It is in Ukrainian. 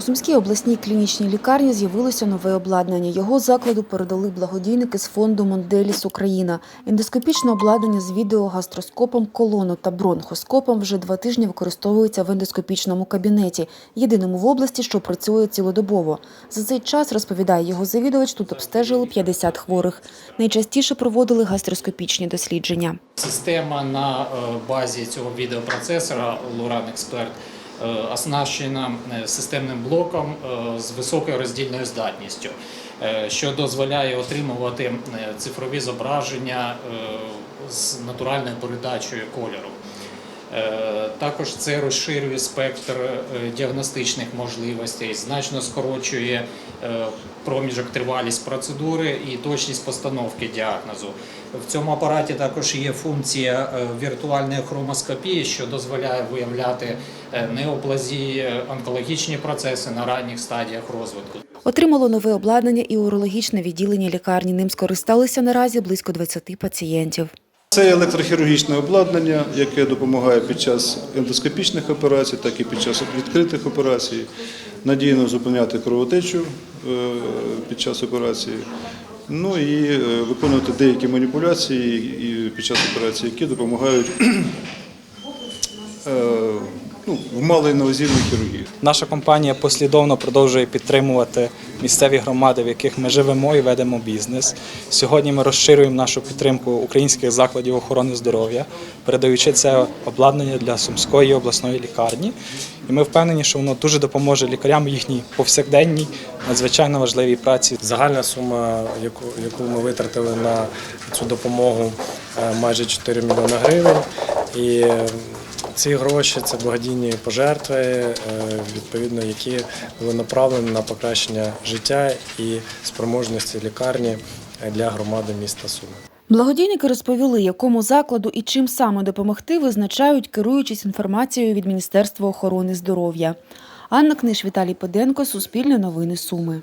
У Сумській обласній клінічній лікарні з'явилося нове обладнання. Його закладу передали благодійники з фонду Монделіс Україна. Ендоскопічне обладнання з відеогастроскопом, колону та бронхоскопом вже два тижні використовується в ендоскопічному кабінеті, єдиному в області, що працює цілодобово. За цей час, розповідає його завідувач, тут обстежили 50 хворих. Найчастіше проводили гастроскопічні дослідження. Система на е, базі цього відеопроцесора Loran Expert е, оснащена е, системним блоком е, з високою роздільною здатністю, е, що дозволяє отримувати е, цифрові зображення е, з натуральною передачею кольору. Е, Також це розширює спектр е, діагностичних можливостей, значно скорочує е, проміжок тривалість процедури і точність постановки діагнозу. В цьому апараті також є функція віртуальної хромоскопії, що дозволяє виявляти неоплазії, онкологічні процеси на ранніх стадіях розвитку. Отримало нове обладнання і урологічне відділення лікарні. Ним скористалися наразі близько 20 пацієнтів. Це електрохірургічне обладнання, яке допомагає під час ендоскопічних операцій, так і під час відкритих операцій, надійно зупиняти кровотечу е, під час операції, ну і е, виконувати деякі маніпуляції під час операції, які допомагають ну, в малоінвазивній хірургії. Наша компанія послідовно продовжує підтримувати місцеві громади, в яких ми живемо і ведемо бізнес. Сьогодні ми розширюємо нашу підтримку українських закладів охорони здоров'я, передаючи це обладнання для Сумської обласної лікарні. І ми впевнені, що воно дуже допоможе лікарям їхній повсякденній, надзвичайно важливій праці. Загальна сума, яку, яку ми витратили на цю допомогу, е, майже 4 мільйони гривень. І ці гроші це благодійні пожертви, е, відповідно, які були направлені на покращення життя і спроможності лікарні для громади міста Суми. Благодійники розповіли, якому закладу і чим саме допомогти, визначають, керуючись інформацією від Міністерства охорони здоров'я. Анна Книж, Віталій Педенко, Суспільне новини Суми.